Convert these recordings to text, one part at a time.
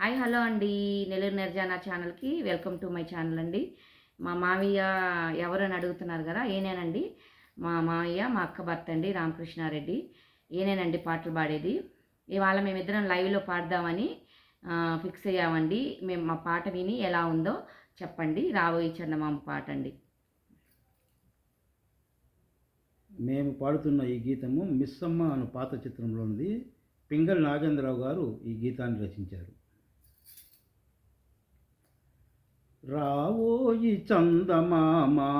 Hi hello అండి. నెల్లూరు నిర్జానా ఛానల్కి welcome to my channel అండి. మా మావయ్య ఎవరని అడుగుతున్నారు కదా ఈయనేనండి. మా మావయ్య మా అక్క భర్త అండి రామకృష్ణారెడ్డి. ఈయనేనండి పాటలు పాడేది. ఇవాళ మేమిద్దరం లైవ్లో పాడదామని ఫిక్స్ అయ్యామండి. మేము మా పాట విని ఎలా ఉందో చెప్పండి. రాబోయే చందమామ పాట అండి. మేము పాడుతున్న ఈ గీతము మిస్సమ్మ అను పాత చిత్రంలోనిది. పింగల్ నాగేంద్రరావు గారు ఈ గీతాన్ని రచించారు. రావోయి చందమామా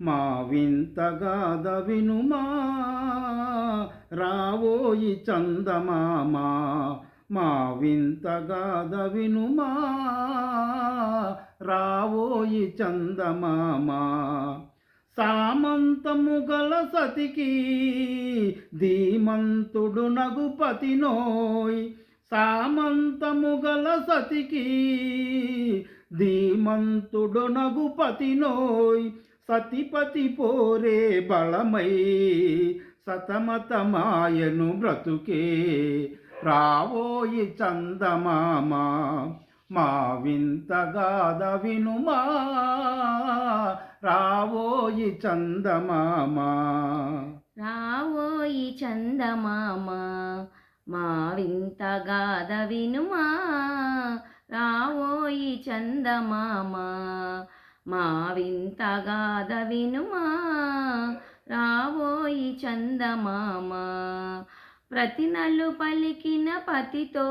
మా వింతగాద వినుమా. రావోయి చందమామా మా వింతగాద వినుమా. రావోయి చందమామా సామంతము గల సతికి ధీమంతుడు నగుపతినోయ్ సామంతము గల సతికి ధీమంతుడొనగు పతినోయ్ సతిపతి పోరే బలమై సతమతమాయను బ్రతుకే. రావోయి చందమామ మా వింతగాద వినుమా. రావోయి చందమామ. రావోయి చందమామ మా వింతగాద వినుమా. రావోయి చందమామ మా వింతగాద వినుమా. రావోయి చందమామ ప్రతి నల్లు పలికిన పతితో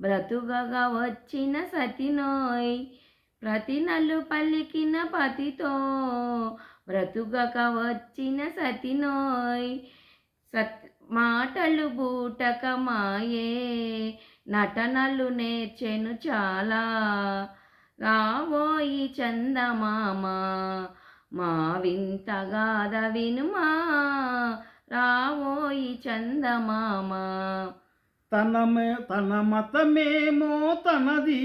బ్రతుగగా వచ్చిన సతినోయ్ ప్రతి నల్లు పలికిన పతితో బ్రతుగక వచ్చిన సతినోయ్ సత్ మాటలు బూటక మాయే నటనలు నేర్చెను చాలా. రావోయి చందమామ మా వింతగాద వినుమా. రావోయి చందమామ. తనమే తన మతమేమో తనది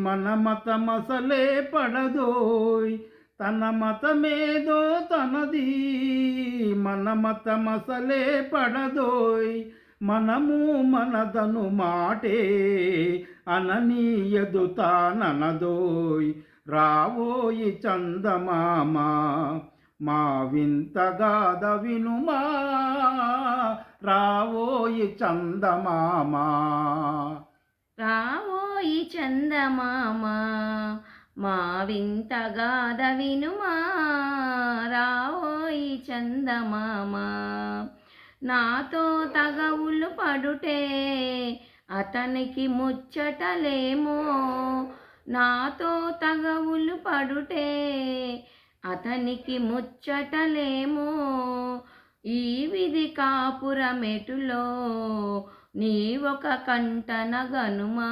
మన మతమసలే పడదోయ్. తన మతమేదో తనది మన మతమసలే పడదోయ్. మనము మనదను మాటే అననీయదు తాననదోయ్ రావోయి చందమామ మా వింతగాద వినుమా. రావోయి చందమామ. రావోయి చందమామ మా వింతగాద వినుమా. రావోయి చందమామ నాతో తగవులు పడుటే అతనికి ముచ్చటలేమో. నాతో తగవులు పడుటే అతనికి ముచ్చటలేమో. ఈ విధి కాపురమెటులో నీ ఒక కంటన గనుమా.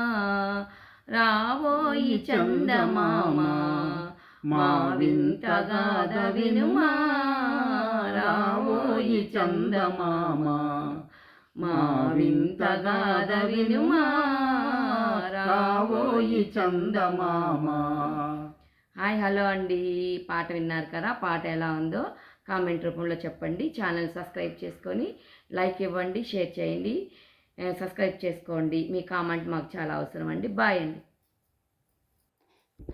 రావోయి చందమామ మా వింతగాద వినుమా. రావోయి చందమామ మా వింత వినుమా రావోయి చందమామ హాయ్ హలో అండి. పాట విన్నారు కదా పాట ఎలా ఉందో కామెంట్ రూపంలో చెప్పండి. ఛానల్ సబ్స్క్రైబ్ చేసుకొని లైక్ ఇవ్వండి షేర్ చేయండి. సబ్స్క్రైబ్ చేసుకోండి. మీ కామెంట్ మాకు చాలా అవసరం అండి. బాయ్ అండి.